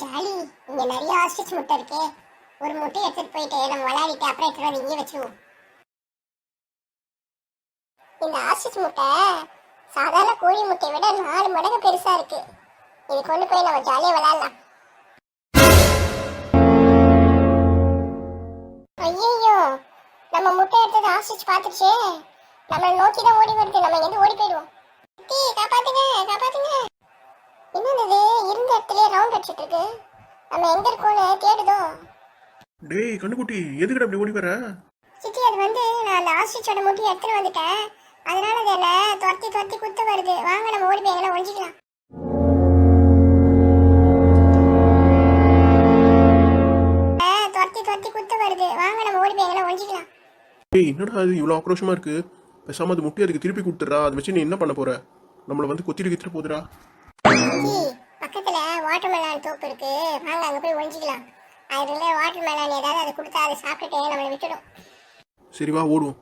Jolly. இங்க நிறைய ostrich முட்டை இருக்கு. ஒரு முட்டை எடுத்துட்டு போயிட்டு நம்ம விளையாடிட்டு அப்புறம் எடுத்துட்டு வந்து இங்கே வச்சிருவோம். இந்த ஆஸ்ட்ரிச் முட்டை சாதாரண கோழி முட்டையை விட நாலு மடங்கு பெருசா இருக்கு. இது கொண்டு போய் நம்ம ஜாலியா விளையாடலாம். ஐயோ நம்ம முட்டை எடுத்தது ஆஸ்ட்ரிச் பார்த்துச்சே நம்மளை நோக்கி தான் ஓடி வருது. நம்ம எங்க ஓடி போயிடுவோம். ரவுண்ட் அடிச்சிட்டு இருக்கு நம்ம எங்க இருக்கோம்னு தேடுதோ. டேய் கண்ணுக்குட்டி எதுக்குடா அப்படி ஓடி வர? சித்தி அது வந்து நான் அந்த ஆஸ்ட்ரிச்சோட முட்டையை எடுத்துட்டு வந்துட்டேன். அதனால அது என்ன துரத்தி துரத்தி குத்து வருது. வாங்க நம்ம ஓடி போய் எங்கன்னா ஒழிஞ்சிக்கலாம். துரத்தி துரத்தி குத்து வருது. வாங்க நம்ம ஓடி போய் ஒழிஞ்சிக்கலாம். டேய் என்னடா அது இவ்வளோ ஆக்ரோஷமா இருக்கு. பேசாம அது முட்டையை அதுக்கு திருப்பி கொடுத்துட்றா. அதை வச்சு நீ என்ன பண்ண போற? நம்மளை வந்து கொத்திட்டு கித்திட்டு போதுடா. பக்கத்துல வாட்டர் மெலான் தோப்பு இருக்கு. வாங்க அங்க போய் ஒழிஞ்சிக்கலாம். அதுல வாட்டர் மெலான் ஏதாவது அதை கொடுத்தா அதை சாப்பிட்டுட்டு நம்மளை விட்டுடும். சரி வா ஓடுவோம்.